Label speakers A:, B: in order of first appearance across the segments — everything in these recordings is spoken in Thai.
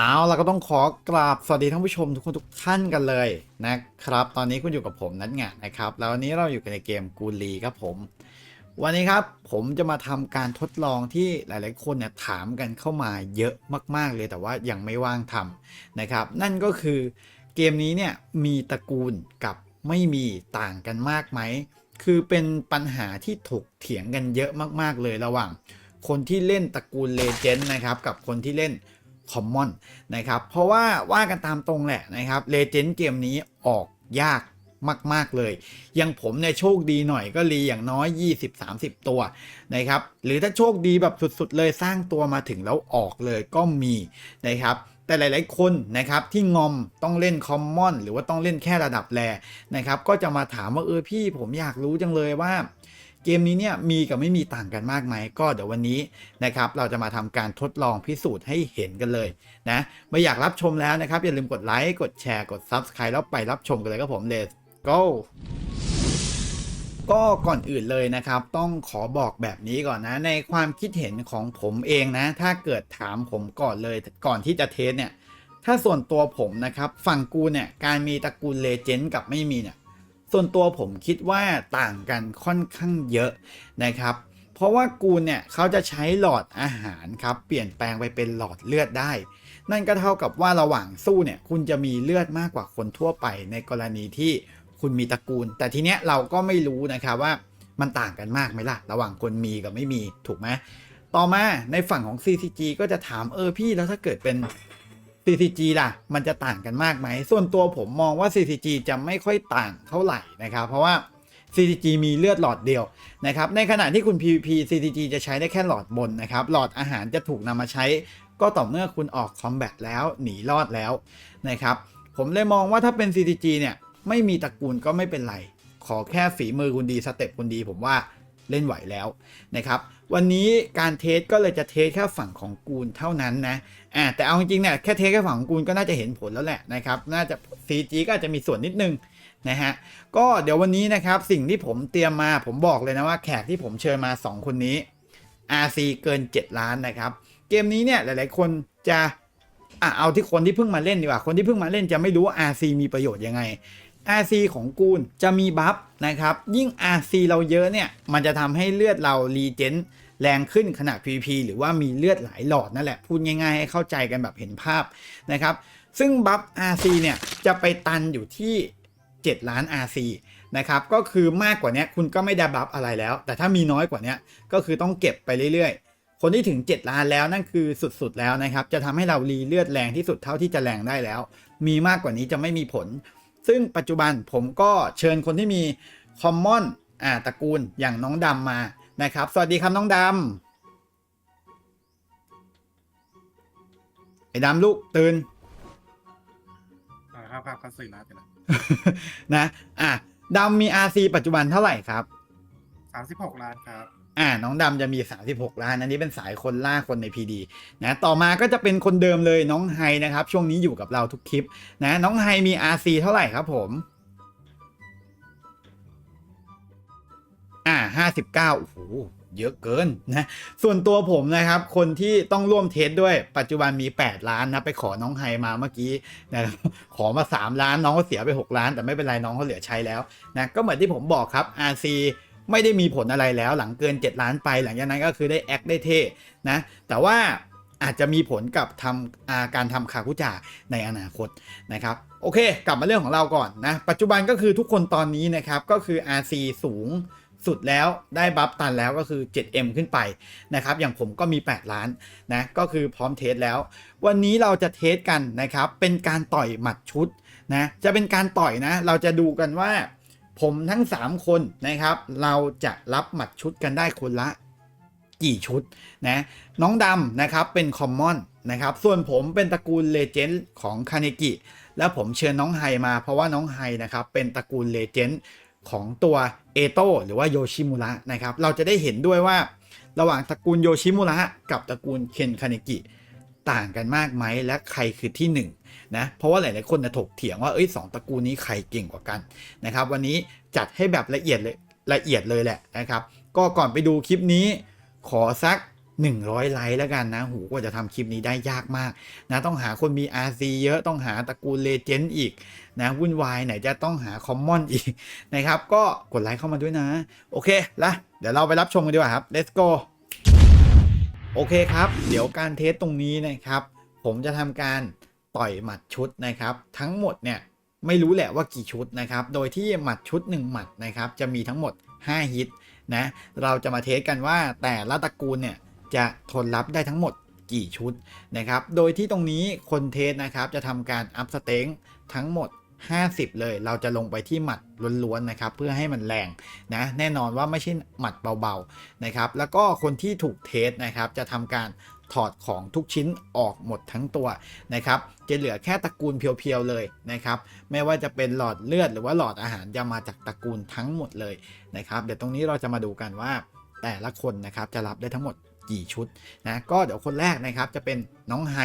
A: เอาเราก็ต้องขอกราบสวัสดีท่านผู้ชมทุกคนทุกท่านกันเลยนะครับ ตอนนี้คุณอยู่กับผมนัทงะนะครับ แล้ววันนี้เราอยู่กันในเกมกูลีครับผม วันนี้ครับผมจะมาทำการทดลองที่หลาย ๆ คนเนี่ยถามกันเข้ามาเยอะมาก ๆ เลยแต่ว่ายังไม่ว่างทำนะครับ นั่นก็คือเกมนี้เนี่ยมีตระกูลกับไม่มีต่างกันมากไหมคือเป็นปัญหาที่ถกเถียงกันเยอะมาก ๆ เลยระหว่าง คนที่เล่นตระกูลเลเจนด์นะครับ กับคนที่เล่น คอมมอนนะครับเพราะว่าว่ากันตามตรงแหละนะครับเลเจนด์เกมนี้ออกยากมาก ๆ เลย อย่างผมเนี่ยโชคดีหน่อยก็รีอย่างน้อย 20-30 ตัวนะครับ หรือถ้าโชคดีแบบสุด ๆ เลยสร้างตัวมาถึงแล้วออกเลยก็มีนะครับ แต่หลาย ๆ คนนะครับที่งอมต้องเล่นคอมมอนหรือว่าต้องเล่นแค่ระดับแรนะครับ ก็จะมาถามว่าเออพี่ผมอยากรู้จังเลยว่า เกมนี้เนี่ยมีกับไม่มีต่างกันมากไหมก็เดี๋ยววันนี้นะครับเราจะมาทำการทดลองพิสูจน์ให้เห็นกันเลยนะไม่อยากรับชมแล้วนะครับ อย่าลืมกดไลค์กดแชร์กด Subscribe แล้วไปรับชมกันเลยครับผม Let's go ก็ก่อนอื่นเลยนะครับ ต้องขอบอกแบบนี้ก่อนนะ ในความคิดเห็นของผมเองนะ ถ้าเกิดถามผมก่อนเลยก่อนที่จะเทสเนี่ย ถ้าส่วนตัวผมนะครับ ฝั่งกูเนี่ย การมีตระกูลเลเจนด์กับไม่มีเนี่ย ส่วนตัวผมคิดว่าต่างกันค่อนข้างเยอะนะครับ เพราะว่ากูเนี่ยเขาจะใช้หลอดอาหารครับ เปลี่ยนแปลงไปเป็นหลอดเลือดได้ นั่นก็เท่ากับว่าระหว่างสู้เนี่ย คุณจะมีเลือดมากกว่าคนทั่วไป ในกรณีที่คุณมีตระกูล แต่ทีเนี้ยเราก็ไม่รู้นะครับว่ามันต่างกันมากไหมล่ะ ระหว่างคนมีกับไม่มีถูกไหมต่อมาในฝั่งของ CCG ก็จะถามเออพี่แล้วถ้าเกิดเป็น CCG ล่ะ มันจะต่างกันมากไหม ส่วนตัวผมมองว่า CCG จะไม่ค่อยต่างเท่าไหร่นะครับ เพราะว่า CCG มีเลือดหลอดเดียวนะครับ ในขณะที่คุณ PVP CCG จะใช้ได้แค่หลอดบนนะครับ หลอดอาหารจะถูกนำมาใช้ ก็ต่อเมื่อคุณออกคอมแบทแล้วหนีรอดแล้วนะครับ ผมเลยมองว่าถ้าเป็น CCG เนี่ย ไม่มีตระกูลก็ไม่เป็นไร ขอแค่ฝีมือคุณดีสเต็ปคุณดี ผมว่าเล่นไหวแล้วนะครับ วันนี้การเทสก็เลยจะเทสแค่ฝั่งของกูลเท่านั้นนะอ่าแต่เอาจริงๆเนี่ยแค่เทสแค่ฝั่งของกูลก็น่าจะเห็นผลแล้วแหละนะครับน่าจะ CG ก็อาจจะมีส่วนนิดนึงนะฮะก็เดี๋ยววันนี้นะครับสิ่งที่ผมเตรียมมาผมบอกเลยนะว่าแขกที่ผมเชิญมา 2 คนนี้ RC เกิน 7 ล้านนะครับ เกมนี้เนี่ยหลาย ๆ คนจะอะเอาที่คนที่เพิ่งมาเล่นดีกว่า คนที่เพิ่งมาเล่นจะไม่รู้ว่า RC มีประโยชน์ยังไง RC ของกูลจะมีบัฟนะครับ ยิ่ง RC เราเยอะเนี่ย มันจะทำให้เลือดเรารีเจนแรงขึ้นขณะ PVP หรือว่ามีเลือดหลายหลอดนั่นแหละ พูดง่ายๆ ให้เข้าใจกันแบบเห็นภาพนะครับ ซึ่งบัฟ RC เนี่ย จะไปตันอยู่ที่ 7 ล้าน RC นะครับ ก็คือมากกว่านี้คุณก็ไม่ได้บัฟอะไรแล้ว แต่ถ้ามีน้อยกว่านี้ก็คือต้องเก็บไปเรื่อยๆ คนที่ถึง 7 ล้านแล้วนั่นคือสุดๆแล้วนะครับ จะทำให้เรารีเลือดแรงที่สุดเท่าที่จะแรงได้แล้ว มีมากกว่านี้จะไม่มีผล ซึ่งปัจจุบันผมก็เชิญคนที่มีคอมมอนอ่าตระกูลอย่างน้องดำมานะครับ สวัสดีครับน้องดำไอ้ดำลูกตื่น
B: อ่าครับครับครับสื่อนะเสร็จแล้ว
A: นะ อะดำมี RC ปัจจุบันเท่าไหร่ครับ
B: สามสิบหกล้านครับ
A: อ่าน้องดำจะมี 36 ล้าน อันนี้เป็นสายคนล่าคนใน PD นะต่อมาก็จะเป็นคนเดิมเลยน้องไฮนะครับ ช่วงนี้อยู่กับเราทุกคลิปนะน้องไฮมี RC เท่าไหร่ครับผมอ่า59โอ้โหเยอะเกินนะ ส่วนตัวผมนะครับ คนที่ต้องร่วมเทสด้วย ปัจจุบันมี 8 ล้านนะ ไปขอน้องไฮมาเมื่อกี้นะขอมา 3 ล้านน้องก็เสียไป 6 ล้าน แต่ไม่เป็นไรน้องเขาเหลือใช้แล้วนะ ก็เหมือนที่ผมบอกครับ RC ไม่ได้มีผลอะไรแล้วหลังเกิน 7 ล้านไปหลังจากนั้นก็คือได้แอคได้เท่นะแต่ว่าอาจจะมีผลกับทำาการทำคาคุจ่าในอนาคตนะครับโอเค กลับมาเรื่องของเราก่อนนะ ปัจจุบันก็คือทุกคนตอนนี้นะครับก็คือ RC สูงสุดแล้วได้บัฟตันแล้วก็คือ 7M ขึ้นไปนะครับ อย่างผมก็มี 8 ล้านนะก็คือพร้อมเทสแล้ว วันนี้เราจะเทสกันนะครับ เป็นการต่อยหมัดชุดนะจะเป็นการต่อยนะ เราจะดูกันว่า ผมทั้ง 3 คนนะครับ เราจะรับหมัดชุดกันได้คนละกี่ชุดนะน้องดำนะครับเป็นคอมมอนนะครับส่วนผมเป็นตระกูลเลเจนด์ของคาเนกิแล้วผมเชิญน้องไฮมาเพราะว่าน้องไฮนะครับเป็นตระกูลเลเจนด์ของตัวเอโตหรือว่าโยชิมุระนะครับเราจะได้เห็นด้วยว่าระหว่างตระกูลโยชิมุระกับตระกูลเคนคาเนกิ ต่างกันมากไหมและใครคือที่1นงนะเพราะว่าหลาย ๆ คนจะถกเถียงว่าเอ้ยสองตระกูลนี้ใครเก่งกว่ากันนะครับ วันนี้จัดให้แบบละเอียดเลยละเอียดเลยแหละนะครับ ก็ก่อนไปดูคลิปนี้ขอสัก 100 ไลค์แล้วกันนะ หูกว่าจะทำคลิปนี้ได้ยากมากนะต้องหาคนมี RC เยอะต้องหาตระกูลเลเจนด์อีกนะวุ่นวายไหนจะต้องหาคอมมอนอีกนะครับ ก็กดไลค์เข้ามาด้วยนะ โอเคละเดี๋ยวเราไปรับชมกันดีกว่าครับ let's go โอเคครับ เดี๋ยวการเทสตรงนี้นะครับ ผมจะทำการต่อยหมัดชุดนะครับ ทั้งหมดเนี่ยไม่รู้แหละว่ากี่ชุดนะครับ โดยที่หมัดชุด 1 หมัดนะครับ จะมีทั้งหมด 5 ฮิตนะ เราจะมาเทสกันว่าแต่ละตระกูลเนี่ยจะทนรับได้ทั้งหมดกี่ชุดนะครับ โดยที่ตรงนี้คนเทสนะครับจะทำการอัพสเต็งทั้งหมด 50 เลย เราจะลงไปที่หมัดล้วนๆนะครับ เพื่อให้มันแรงนะแน่นอนว่าไม่ใช่หมัดเบาๆนะครับแล้วก็คนที่ถูกเทสนะครับจะทำการถอดของทุกชิ้นออกหมดทั้งตัวนะครับจะเหลือแค่ตระกูลเพียวๆเลยนะครับไม่ว่าจะเป็นหลอดเลือดหรือว่าหลอดอาหารจะมาจากตระกูลทั้งหมดเลยนะครับเดี๋ยวตรงนี้เราจะมาดูกันว่าแต่ละคนนะครับจะรับได้ทั้งหมด กี่ชุดนะก็เดี๋ยวคนแรกนะครับจะเป็นน้องไฮ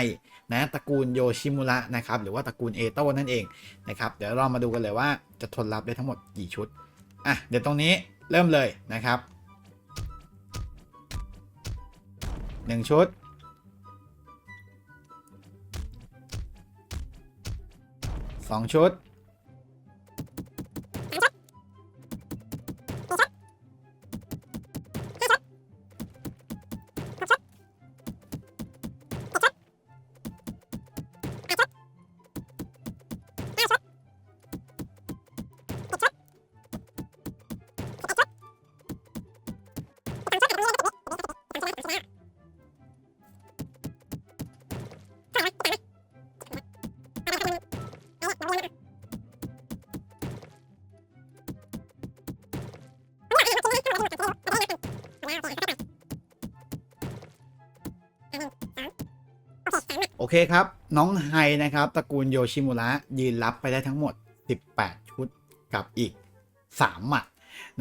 A: นะตระกูลโยชิมุระนะครับหรือว่าตระกูลเอโต้นั่นเองนะครับเดี๋ยวเรามาดูกันเลยว่าจะทนรับได้ทั้งหมดกี่ชุดอะเดี๋ยวตรงนี้เริ่มเลยนะครับ 1 ชุด 2 ชุด อเคครับ น้องไฮนะครับ ตระกูลโยชิมุระยืนรับไปได้ทั้งหมด 18 ชุดกับอีก 3 หมัด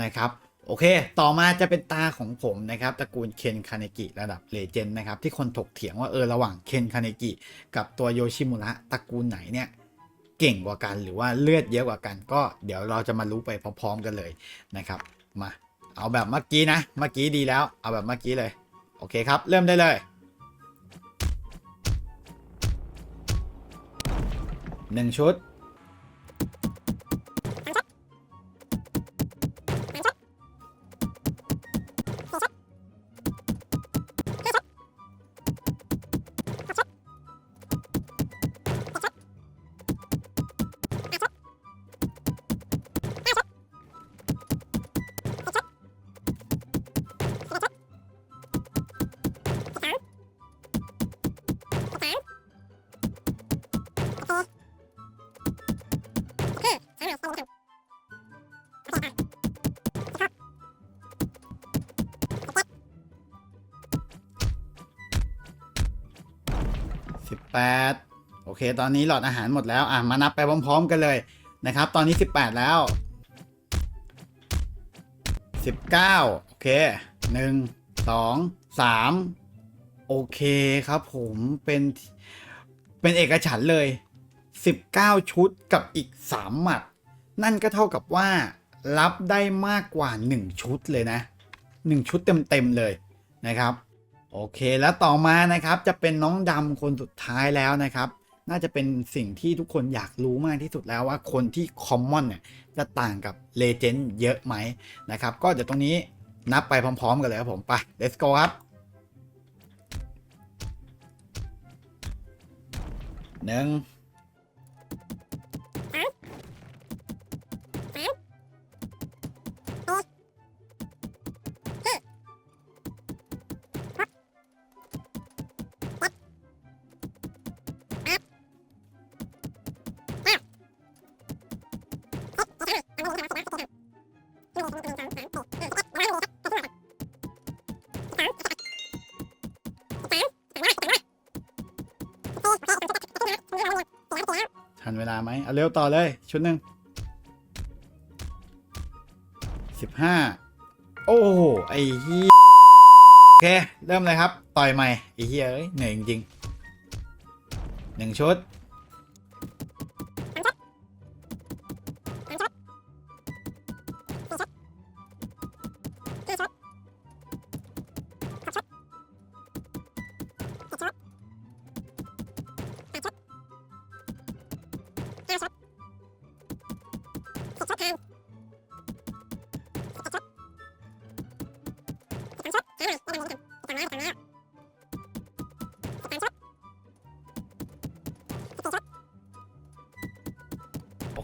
A: นะครับโอเค ต่อมาจะเป็นตาของผมนะครับตระกูลเคนคาเนกิระดับเลเจนด์นะครับที่คนถกเถียงว่าเออระหว่างเคนคาเนกิกับตัวโยชิมุระตระกูลไหนเนี่ยเก่งกว่ากันหรือว่าเลือดเยอะกว่ากัน ก็เดี๋ยวเราจะมารู้ไปพร้อมๆกันเลยนะครับ มาเอาแบบเมื่อกี้นะ เมื่อกี้ดีแล้ว เอาแบบเมื่อกี้เลย โอเคครับ เริ่มได้เลย หนึ่งชุด 18 โอเค ตอนนี้หลอดอาหารหมดแล้ว อะ มานับไปพร้อม ๆ กันเลยนะครับ ตอนนี้ 18 แล้ว 19 โอเค 1 2 3 โอเคครับผมเป็นเป็นเอกฉันเลย 19 ชุดกับอีก 3 หมัด นั่นก็เท่ากับว่ารับได้มากกว่า 1 ชุดเลยนะ 1 ชุดเต็ม ๆ เลยนะครับ โอเคแล้วต่อมานะครับจะเป็นน้องดำคนสุดท้ายแล้วนะครับ น่าจะเป็นสิ่งที่ทุกคนอยากรู้มากที่สุดแล้วว่าคนที่คอมมอนเนี่ยจะต่างกับเลเจนด์เยอะไหมนะครับ ก็เดี๋ยวตรงนี้นับไปพร้อม ๆ กันเลยครับผม ไป let's go ครับหนึ่ง เอาเร็วต่อเลย ชุดหนึ่งสิบห้าโอ้ไอ้เฮียโอเค เริ่มเลยครับ ต่อยใหม่ไอ้เฮียเอ้ยเหนื่อยจริงๆหนึ่งชุด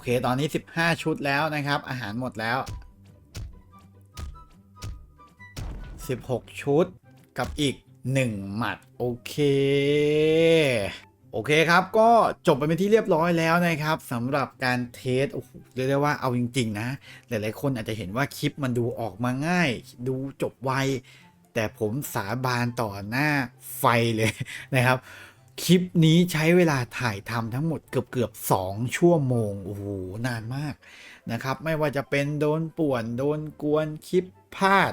A: เคตอนนี้ 15 ชุดแล้วนะครับ อาหารหมดแล้ว 16 ชุดกับอีก 1 หมัด โอเค โอเคครับ ก็จบไปเป็นที่เรียบร้อยแล้วนะครับสำหรับการเทสโอ้โหเรียกได้ว่าเอาจริง ๆ นะ หลายๆคนอาจจะเห็นว่าคลิปมันดูออกมาง่าย ดูจบไวแต่ผมสาบานต่อหน้าไฟเลยนะครับ คลิปนี้ใช้เวลาถ่ายทำทั้งหมดเกือบเกือบๆ2ชั่วโมง โอ้โห นานมากนะครับ ไม่ว่าจะเป็นโดนป่วน โดนกวน คลิปพลาด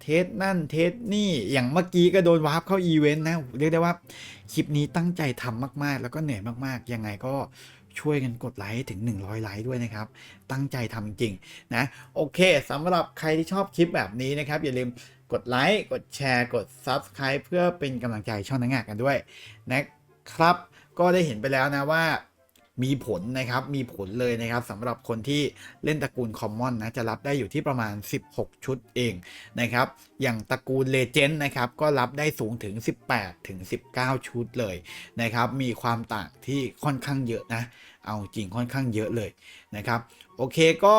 A: เทสนั่นเทสนี่ อย่างเมื่อกี้ก็โดนวาร์ปเข้าอีเวนต์นะ เรียกได้ว่า คลิปนี้ตั้งใจทำมาก ๆ แล้วก็เหนื่อยมาก ๆ ยังไงก็ช่วยกันกดไลค์ถึง 100 ไลค์ด้วยนะครับ ตั้งใจทำจริงนะ โอเคสำหรับใครที่ชอบคลิปแบบนี้นะครับ อย่าลืมกดไลค์ กดแชร์ กด Subscribe เพื่อเป็นกำลังใจช่องนักงานกันด้วยนะ ครับ ก็ได้เห็นไปแล้วนะว่ามีผลนะครับ มีผลเลยนะครับสำหรับคนที่เล่นตระกูลคอมมอนนะ จะรับได้อยู่ที่ประมาณ 16 ชุดเองนะครับ อย่างตระกูลเลเจนด์นะครับ ก็รับได้สูงถึง 18 ถึง 19 ชุดเลยนะครับ มีความต่างที่ค่อนข้างเยอะนะ เอาจริงค่อนข้างเยอะเลยนะครับ โอเคก็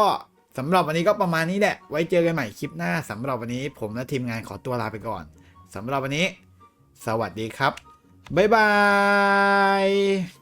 A: สำหรับวันนี้ก็ประมาณนี้แหละ ไว้เจอกันใหม่คลิปหน้าสำหรับวันนี้ผมและทีมงานขอตัวลาไปก่อนสำหรับวันนี้ สวัสดีครับ บ๊ายบาย